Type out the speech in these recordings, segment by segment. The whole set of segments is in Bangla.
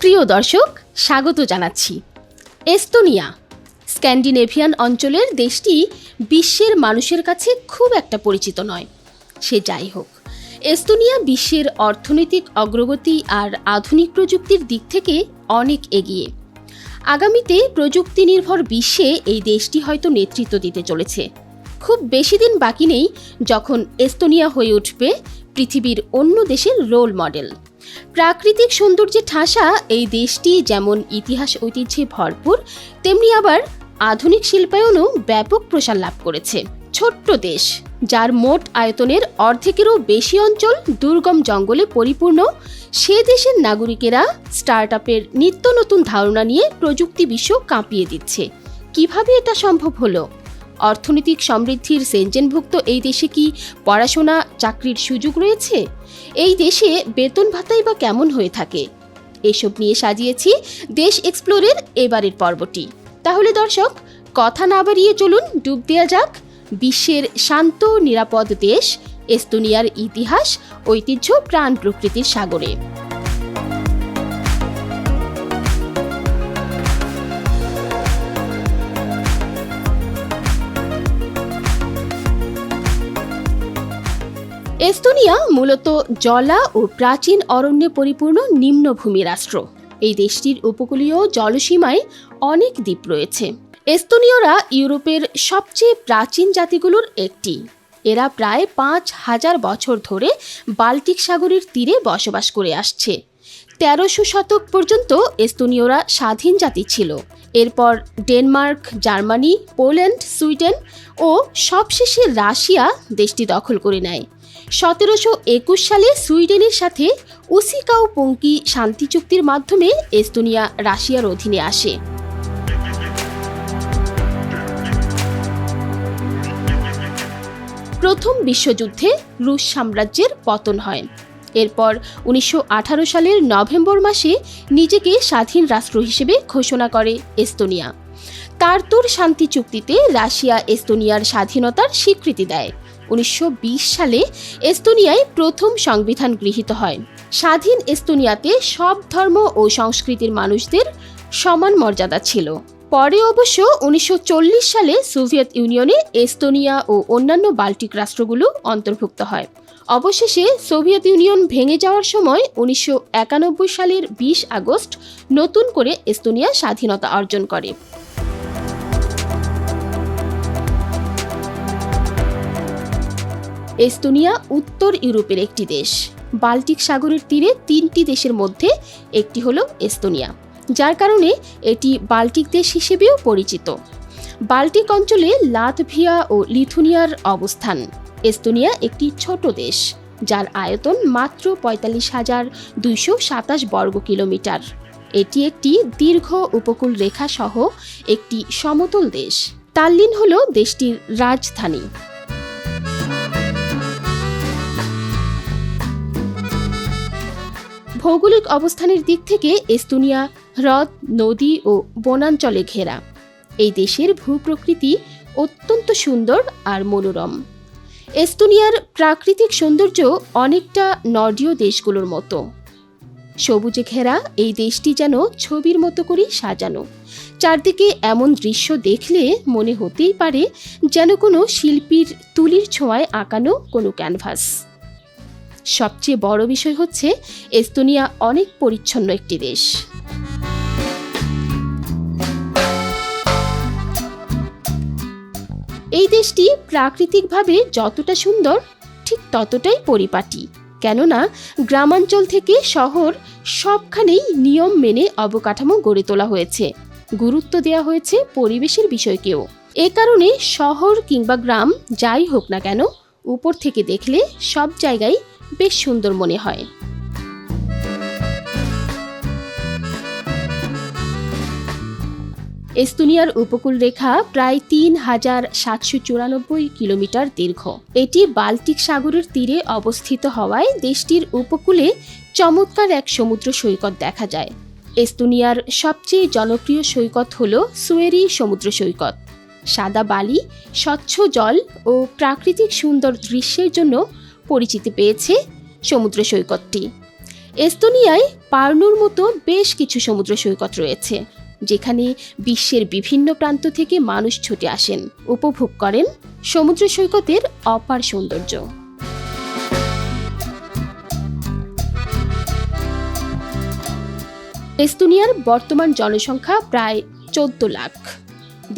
প্রিয় দর্শক, স্বাগত জানাচ্ছি। এস্তোনিয়া, স্ক্যান্ডিনেভিয়ান অঞ্চলের দেশটি বিশ্বের মানুষের কাছে খুব একটা পরিচিত নয়। সে যাই হোক, এস্তোনিয়া বিশ্বের অর্থনৈতিক অগ্রগতি আর আধুনিক প্রযুক্তির দিক থেকে অনেক এগিয়ে। আগামীতে প্রযুক্তি নির্ভর বিশ্বে এই দেশটি হয়তো নেতৃত্ব দিতে চলেছে। খুব বেশি দিন বাকি নেই যখন এস্তোনিয়া হয়ে উঠবে পৃথিবীর অন্য দেশের রোল মডেল। প্রাকৃতিক সৌন্দর্যে ঠাসা এই দেশটি যেমন ইতিহাস ঐতিহ্যে ভরপুর, তেমনি আবার আধুনিক শিল্পায়নও ব্যাপক প্রসার লাভ করেছে। ছোট্ট দেশ, যার মোট আয়তনের অর্ধেকেরও বেশি অঞ্চল দুর্গম জঙ্গলে পরিপূর্ণ, সে দেশের নাগরিকেরা স্টার্ট আপের নিত্য নতুন ধারণা নিয়ে প্রযুক্তি বিশ্ব কাঁপিয়ে দিচ্ছে। কীভাবে এটা সম্ভব হলো? অর্থনৈতিক সমৃদ্ধির সেনজেনভুক্ত এই দেশে কি পড়াশোনা, চাকরির সুযোগ রয়েছে? এই দেশে বেতন ভাতাই বা কেমন হয়ে থাকে? এসব নিয়ে সাজিয়েছি দেশ এক্সপ্লোরের এবারের পর্বটি। তাহলে দর্শক, কথা না বাড়িয়ে চলুন, ডুব দেওয়া যাক। বিশ্বের শান্ত, নিরাপদ দেশ, এস্তোনিয়ার ইতিহাস, ঐতিহ্য, প্রাণ প্রকৃতির সাগরে। এস্তোনিয়া মূলত জলা ও প্রাচীন অরণ্যে পরিপূর্ণ নিম্নভূমি রাষ্ট্র। এই দেশটির উপকূলীয় জলসীমায় অনেক দ্বীপ রয়েছে। এস্তোনীয়রা ইউরোপের সবচেয়ে প্রাচীন জাতিগুলোর একটি। এরা প্রায় পাঁচ হাজার বছর ধরে বাল্টিক সাগরের তীরে বসবাস করে আসছে। তেরোশো শতক পর্যন্ত এস্তোনীয়রা স্বাধীন জাতি ছিল। এরপর ডেনমার্ক, জার্মানি, পোল্যান্ড, সুইডেন ও সবশেষে রাশিয়া দেশটি দখল করে নেয়। সতেরোশো একুশ সালে সুইডেনের সাথে উসিকাও পঙ্কি শান্তি চুক্তির মাধ্যমে এস্তোনিয়া রাশিয়ার অধীনে আসে। প্রথম বিশ্বযুদ্ধে রুশ সাম্রাজ্যের পতন হয়। এরপর উনিশশো আঠারো সালের নভেম্বর মাসে নিজেকে স্বাধীন রাষ্ট্র হিসেবে ঘোষণা করে এস্তোনিয়া। তারতুর শান্তি চুক্তিতে রাশিয়া এস্তোনিয়ার স্বাধীনতার স্বীকৃতি দেয়। উনিশশো বিশ সালে এস্তোনিয়ায় প্রথম সংবিধান গৃহীত হয়। স্বাধীন এস্তোনিয়াতে সব ধর্ম ও সংস্কৃতির মানুষদের সমান মর্যাদা ছিল। পরে অবশ্য উনিশশো চল্লিশ সালে সোভিয়েত ইউনিয়নে এস্তোনিয়া ও অন্যান্য বাল্টিক রাষ্ট্রগুলো অন্তর্ভুক্ত হয়। অবশেষে সোভিয়েত ইউনিয়ন ভেঙে যাওয়ার সময় উনিশশো একানব্বই সালের বিশ আগস্ট নতুন করে এস্তোনিয়া স্বাধীনতা অর্জন করে। এস্তোনিয়া উত্তর ইউরোপের একটি দেশ। বাল্টিক সাগরের তীরে তিনটি দেশের মধ্যে একটি হলো এস্তোনিয়া, যার কারণে এটি বাল্টিক দেশ হিসেবেও পরিচিত। বাল্টিক অঞ্চলে লাতভিয়া ও লিথুনিয়ার অবস্থান। এস্তোনিয়া একটি ছোট দেশ, যার আয়তন মাত্র পঁয়তাল্লিশ হাজার দুইশো সাতাশ বর্গ কিলোমিটার। এটি একটি দীর্ঘ উপকূল রেখা সহ একটি সমতল দেশ। তাল্লিন হল দেশটির রাজধানী। ভৌগোলিক অবস্থানের দিক থেকে এস্তোনিয়া, হ্রদ, নদী ও বনাঞ্চলে ঘেরা। এই দেশের ভূপ্রকৃতি অত্যন্ত সুন্দর আর মনোরম। এস্তোনিয়ার প্রাকৃতিক সৌন্দর্য অনেকটা নর্ডীয় দেশগুলোর মতো। সবুজে ঘেরা এই দেশটি যেন ছবির মতো করেই সাজানো। চারদিকে এমন দৃশ্য দেখলে মনে হতেই পারে যেন কোনো শিল্পীর তুলির ছোঁয়ায় আঁকানো কোনো ক্যানভাস। সবচেয়ে বড় বিষয় হচ্ছে এস্তোনিয়া অনেক পরিচ্ছন্ন একটি দেশ। এই দেশটি প্রাকৃতিকভাবে যতটা সুন্দর, ঠিক ততটাই পরিপাটি। কেননা, গ্রামাঞ্চল থেকে শহর সবখানেই নিয়ম মেনে অবকাঠামো গড়ে তোলা হয়েছে। গুরুত্ব দেওয়া হয়েছে পরিবেশের বিষয়কেও। এ কারণে শহর কিংবা গ্রাম যাই হোক না কেন, উপর থেকে দেখলে সব জায়গায় বেশ সুন্দর মনে হয়। এস্তোনিয়ার উপকূল রেখা প্রায় তিন হাজার সাতশো চুরানব্বই কিলোমিটার দীর্ঘ। এটি বাল্টিক সাগরের তীরে অবস্থিত হওয়ায় দেশটির উপকূলে চমৎকার এক সমুদ্র সৈকত দেখা যায়। এস্তোনিয়ার সবচেয়ে জনপ্রিয় সৈকত হল সুয়েরি সমুদ্র সৈকত। সাদা বালি, স্বচ্ছ জল ও প্রাকৃতিক সুন্দর দৃশ্যের জন্য পরিচিতি পেয়েছে সমুদ্র সৈকতটি। এস্তোনিয়ায় পার্নুর মতো বেশ কিছু সমুদ্র সৈকত রয়েছে, যেখানে বিশ্বের বিভিন্ন প্রান্ত থেকে মানুষ ছুটে আসেন, উপভোগ করেন সমুদ্র সৈকতের অপার সৌন্দর্য। এস্তোনিয়ার বর্তমান জনসংখ্যা প্রায় চোদ্দ লাখ।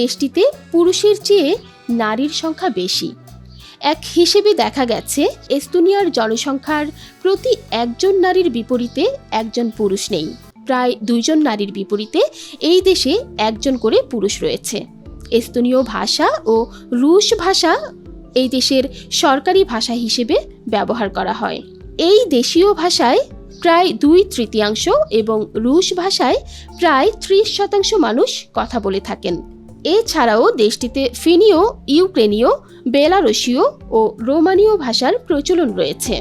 দেশটিতে পুরুষের চেয়ে নারীর সংখ্যা বেশি। এক হিসেবে দেখা গেছে, এস্তোনিয়ার জনসংখ্যার প্রতি একজন নারীর বিপরীতে একজন পুরুষ নেই। প্রায় দুইজন নারীর বিপরীতে এই দেশে একজন করে পুরুষ রয়েছে। এস্তোনীয় ভাষা ও রুশ ভাষা এই দেশের সরকারি ভাষা হিসেবে ব্যবহার করা হয়। এই দেশীয় ভাষায় প্রায় দুই তৃতীয়াংশ এবং রুশ ভাষায় প্রায় ত্রিশ শতাংশ মানুষ কথা বলে থাকেন। এছাড়াও দেশটিতে ফিনীয়, ইউক্রেনীয় বেলারসীয় ও রোমানীয় ভাষার প্রচলন রয়েছে।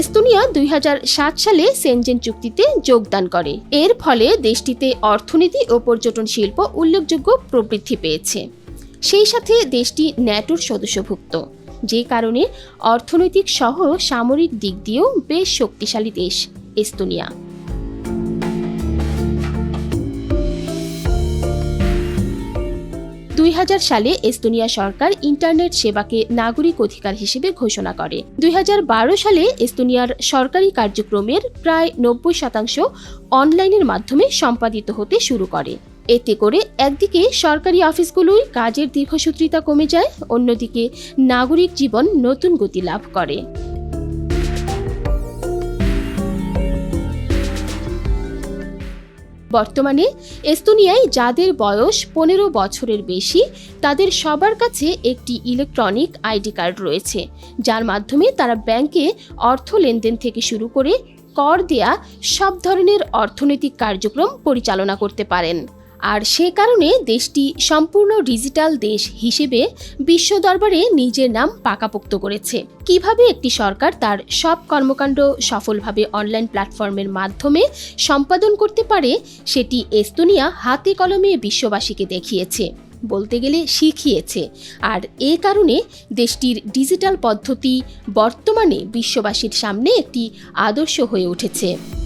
এস্তোনিয়া দুই হাজার সাত সালে সেনজেন চুক্তিতে যোগদান করে। এর ফলে দেশটিতে অর্থনীতি ও পর্যটন শিল্প উল্লেখযোগ্য প্রবৃদ্ধি পেয়েছে। সেই সাথে দেশটি ন্যাটোর সদস্যভুক্ত, যে কারণে অর্থনৈতিক সহ সামরিক দিক দিয়েও বেশ শক্তিশালী দেশ। এস্তোনিয়া। দুই হাজার সালে এস্তোনিয়া সরকার ইন্টারনেট সেবাকে নাগরিক অধিকার হিসেবে ঘোষণা করে। দু হাজার বারো সালে এস্তোনিয়ার সরকারি কার্যক্রমের প্রায় নব্বই শতাংশ অনলাইনের মাধ্যমে সম্পাদিত হতে শুরু করে। এতে করে একদিকে সরকারি অফিসগুলোই কাজের দীর্ঘসূত্রিতা কমে যায়, অন্যদিকে নাগরিক জীবন নতুন গতি লাভ করে। বর্তমানে এস্তোনিয়ায় যাদের বয়স পনেরো বছরের বেশি, তাদের সবার কাছে একটি ইলেকট্রনিক আইডি কার্ড রয়েছে, যার মাধ্যমে তারা ব্যাংকে অর্থ লেনদেন থেকে শুরু করে কর দেয়া সব ধরনের অর্থনৈতিক কার্যক্রম পরিচালনা করতে পারেন। আর সে কারণে দেশটি সম্পূর্ণ ডিজিটাল দেশ হিসেবে বিশ্ব দরবারে নিজের নাম পাকাপোক্ত করেছে। কীভাবে একটি সরকার তার সব কর্মকাণ্ড সফলভাবে অনলাইন প্ল্যাটফর্মের মাধ্যমে সম্পাদন করতে পারে, সেটি এস্তোনিয়া হাতে কলমে বিশ্ববাসীকে দেখিয়েছে, বলতে গেলে শিখিয়েছে। আর এ কারণে দেশটির ডিজিটাল পদ্ধতি বর্তমানে বিশ্ববাসীর সামনে একটি আদর্শ হয়ে উঠেছে।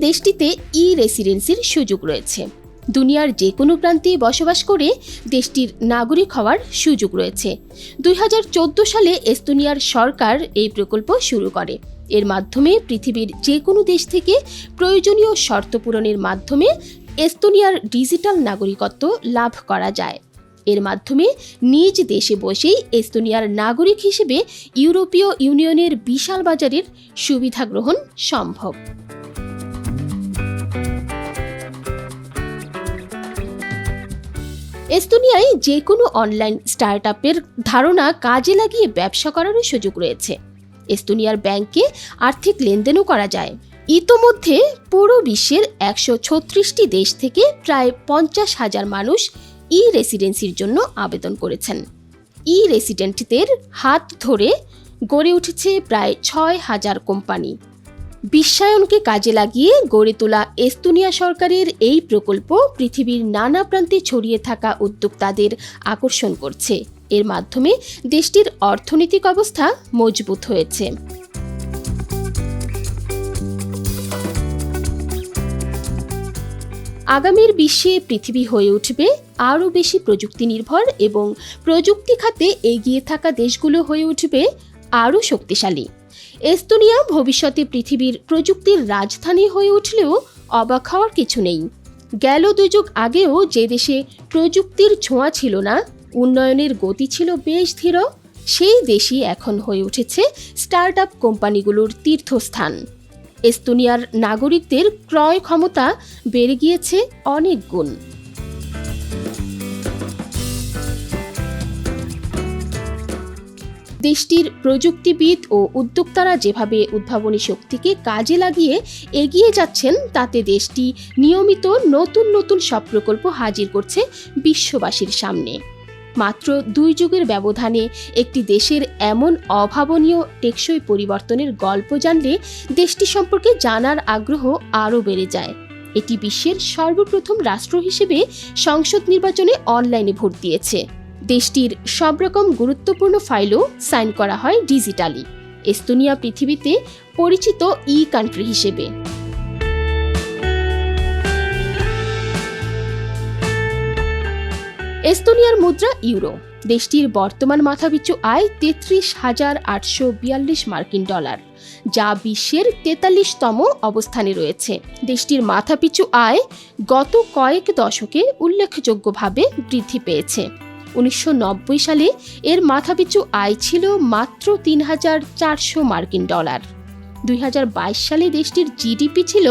দেশটিতে ই রেসিডেন্সির সুযোগ রয়েছে। দুনিয়ার যে কোনো প্রান্তে বসবাস করে দেশটির নাগরিক হওয়ার সুযোগ রয়েছে। দুই হাজার চোদ্দ সালে এস্তোনিয়ার সরকার এই প্রকল্প শুরু করে। এর মাধ্যমে পৃথিবীর যে কোনো দেশ থেকে প্রয়োজনীয় শর্ত পূরণের মাধ্যমে এস্তোনিয়ার ডিজিটাল নাগরিকত্ব লাভ করা যায়। এর মাধ্যমে নিজ দেশে বসেই এস্তোনিয়ার নাগরিক হিসেবে ইউরোপীয় ইউনিয়নের বিশাল বাজারের সুবিধা গ্রহণ সম্ভব। এস্তোনিয়ায় যে কোনো অনলাইন স্টার্ট ধারণা কাজে লাগিয়ে ব্যবসা করারও সুযোগ রয়েছে। এস্তোনিয়ার ব্যাংকে আর্থিক লেনদেনও করা যায়। ইতোমধ্যে পুরো বিশ্বের একশো ছত্রিশটি দেশ থেকে প্রায় পঞ্চাশ হাজার মানুষ ই রেসিডেন্সির জন্য আবেদন করেছেন। ই রেসিডেন্টদের হাত ধরে গড়ে উঠেছে প্রায় ছয় হাজার কোম্পানি। বিশ্বায়নকে কাজে লাগিয়ে গড়ে তোলা এস্তোনিয়া সরকারের এই প্রকল্প পৃথিবীর নানা প্রান্তে ছড়িয়ে থাকা উদ্যোক্তাদের আকর্ষণ করছে। এর মাধ্যমে দেশটির অর্থনৈতিক অবস্থা মজবুত হয়েছে। আগামীর বিশ্বে পৃথিবী হয়ে উঠবে আরও বেশি প্রযুক্তি নির্ভর এবং প্রযুক্তি খাতে এগিয়ে থাকা দেশগুলো হয়ে উঠবে আরও শক্তিশালী। এস্তোনিয়া ভবিষ্যতে পৃথিবীর প্রযুক্তির রাজধানী হয়ে উঠলেও অবাক হওয়ার কিছু নেই। গেল দুযুগ আগেও যে দেশে প্রযুক্তির ছোঁয়া ছিল না, উন্নয়নের গতি ছিল বেশ ধীর, সেই দেশই এখন হয়ে উঠেছে স্টার্ট আপ কোম্পানিগুলোর তীর্থস্থান। এস্তোনিয়ার নাগরিকদের ক্রয় ক্ষমতা বেড়ে গিয়েছে অনেক গুণ। দেশটির প্রযুক্তিবিদ ও উদ্যোক্তারা যেভাবে উদ্ভাবনী শক্তিকে কাজে লাগিয়ে এগিয়ে যাচ্ছেন, তাতে দেশটি নিয়মিত নতুন নতুন সব প্রকল্প হাজির করছে বিশ্ববাসীর সামনে। মাত্র দুই যুগের ব্যবধানে একটি দেশের এমন অভাবনীয় টেকসই পরিবর্তনের গল্প জানলে দেশটি সম্পর্কে জানার আগ্রহ আরও বেড়ে যায়। এটি বিশ্বের সর্বপ্রথম রাষ্ট্র হিসেবে সংসদ নির্বাচনে অনলাইনে ভোট দিয়েছে। দেশটির সব রকম গুরুত্বপূর্ণ ফাইলও সাইন করা হয় ডিজিটালি। এস্তোনিয়া পৃথিবীতে পরিচিত ই কান্ট্রি হিসেবে। এস্তোনিয়ার মুদ্রা ইউরো। দেশটির বর্তমান মাথাপিছু আয় তেত্রিশ হাজার আটশো বিয়াল্লিশ মার্কিন ডলার, যা বিশ্বের তেতাল্লিশতম অবস্থানে রয়েছে। দেশটির মাথাপিছু আয় গত কয়েক দশকে উল্লেখযোগ্যভাবে বৃদ্ধি পেয়েছে। উনিশশো নব্বই সালে এর মাথাপিছু আয় ছিল মাত্র তিন হাজার চারশো মার্কিন ডলার। দুই হাজার বাইশ সালে দেশটির জিডিপি ছিল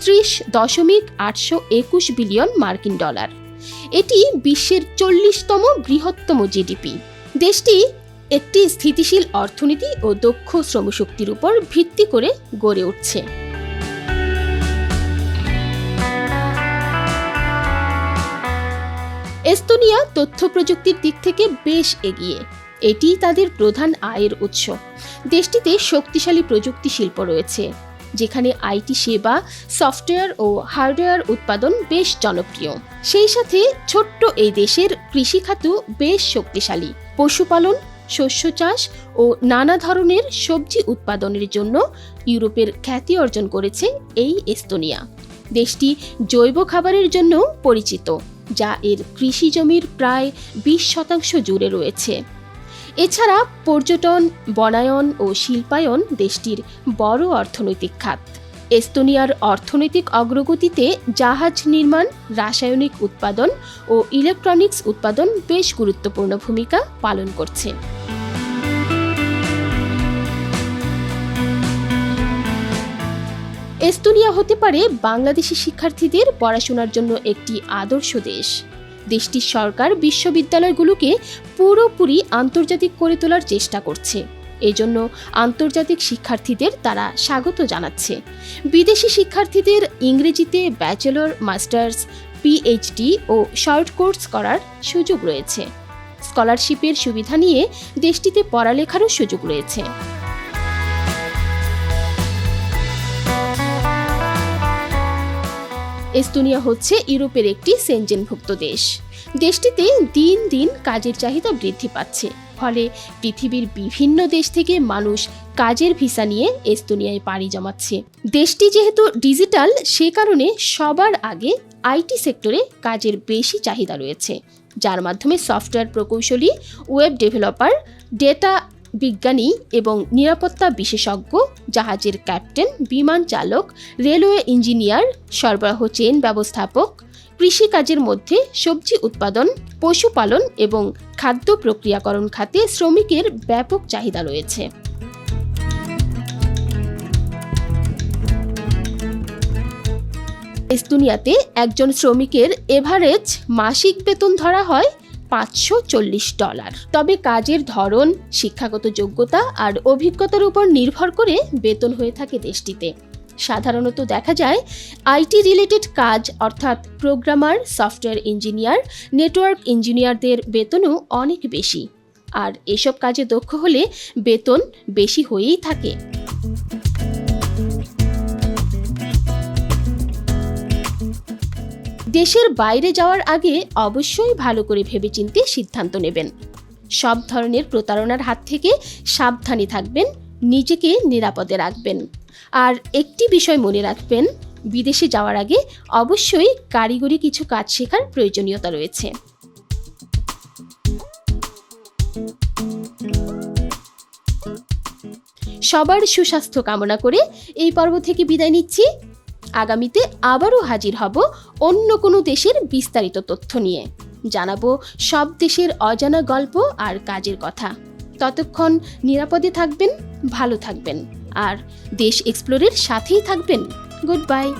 ত্রিশ দশমিক আটশো একুশ বিলিয়ন মার্কিন ডলার। এটি বিশ্বের চল্লিশতম বৃহত্তম জিডিপি। দেশটি একটি স্থিতিশীল অর্থনীতি ও দক্ষ শ্রমশক্তির উপর ভিত্তি করে গড়ে উঠছে। এস্তোনিয়া তথ্য প্রযুক্তির দিক থেকে বেশ এগিয়ে। এটি তাদের প্রধান আয়ের উৎস। দেশটিতে শক্তিশালী প্রযুক্তি শিল্প রয়েছে, যেখানে আইটি সেবা, সফটওয়্যার ও হার্ডওয়্যার উৎপাদন বেশ জনপ্রিয়। সেই সাথে ছোট্ট এই দেশের কৃষিখাত বেশ শক্তিশালী। পশুপালন, শস্য চাষ ও নানা ধরনের সবজি উৎপাদনের জন্য ইউরোপের খ্যাতি অর্জন করেছে এই এস্তোনিয়া। দেশটি জৈব খাবারের জন্য পরিচিত। যা এর কৃষি জমির প্রায় বিশ শতাংশ জুড়ে রয়েছে। এছাড়া পর্যটন, বনায়ন ও শিল্পায়ন দেশটির বড় অর্থনৈতিক খাত। এস্তোনিয়ার অর্থনৈতিক অগ্রগতিতে জাহাজ নির্মাণ, রাসায়নিক উৎপাদন ও ইলেকট্রনিক্স উৎপাদন বেশ গুরুত্বপূর্ণ ভূমিকা পালন করছে। এস্তোনিয়া হতে পারে বাংলাদেশি শিক্ষার্থীদের পড়াশোনার জন্য একটি আদর্শ দেশ। দেশটির সরকার বিশ্ববিদ্যালয়গুলোকে পুরোপুরি আন্তর্জাতিক করে তোলার চেষ্টা করছে। এজন্য আন্তর্জাতিক শিক্ষার্থীদের তারা স্বাগত জানাচ্ছে। বিদেশি শিক্ষার্থীদের ইংরেজিতে ব্যাচেলর, মাস্টার্স, পিএইচডি ও শর্ট কোর্স করার সুযোগ রয়েছে। স্কলারশিপের সুবিধা নিয়ে দেশটিতে পড়ালেখারও সুযোগ রয়েছে। এস্তোনিয়া হচ্ছে ইউরোপের একটি সেনজেনভুক্ত দেশ। দেশটিতে দিন দিন কাজের চাহিদা বৃদ্ধি পাচ্ছে। ফলে পৃথিবীর বিভিন্ন দেশ থেকে মানুষ কাজের ভিসা নিয়ে এস্তোনিয়ায় পাড়ি জমাচ্ছে। দেশটি যেহেতু ডিজিটাল, সে কারণে সবার আগে আইটি সেক্টরে কাজের বেশি চাহিদা রয়েছে। যার মাধ্যমে সফটওয়্যার প্রকৌশলী, ওয়েব ডেভেলপার, ডেটা বিজ্ঞানী এবং নিরাপত্তা বিশেষজ্ঞ, জাহাজের ক্যাপ্টেন, বিমান চালক, রেলওয়ে ইঞ্জিনিয়ার, সরবরাহ চেন ব্যবস্থাপক, কৃষিকাজের মধ্যে সবজি উৎপাদন, পশুপালন এবং খাদ্য প্রক্রিয়াকরণ খাতে শ্রমিকের ব্যাপক চাহিদা রয়েছে। এস্তোনিয়াতে একজন শ্রমিকের এভারেজ মাসিক বেতন ধরা হয় পাঁচশো চল্লিশ ডলার। তবে কাজের ধরন, শিক্ষাগত যোগ্যতা আর অভিজ্ঞতার উপর নির্ভর করে বেতন হয়ে থাকে দেশটিতে। সাধারণত দেখা যায়, আইটি রিলেটেড কাজ অর্থাৎ প্রোগ্রামার, সফটওয়্যার ইঞ্জিনিয়ার, নেটওয়ার্ক ইঞ্জিনিয়ারদের বেতনও অনেক বেশি। আর এসব কাজে দক্ষ হলে বেতন বেশি হয়েই থাকে। দেশের বাইরে যাওয়ার আগে অবশ্যই ভালো করে ভেবেচিন্তে সিদ্ধান্ত নেবেন। সব ধরনের প্রতারণার হাত থেকে সাবধানে থাকবেন, নিজেকে নিরাপদে রাখবেন। আর একটি বিষয় মনে রাখবেন, বিদেশে যাওয়ার আগে অবশ্যই কারিগরি কিছু কাজ শেখার প্রয়োজনীয়তা রয়েছে। সবার সুস্বাস্থ্য কামনা করে এই পর্ব থেকে বিদায় নিচ্ছি। আগামীতে আবারও হাজির হব অন্য কোনো দেশের বিস্তারিত তথ্য নিয়ে। জানাব সব দেশের অজানা গল্প আর কাজের কথা। ততক্ষণ নিরাপদে থাকবেন, ভালো থাকবেন। আর দেশ এক্সপ্লোরের সাথেই থাকবেন। Good bye.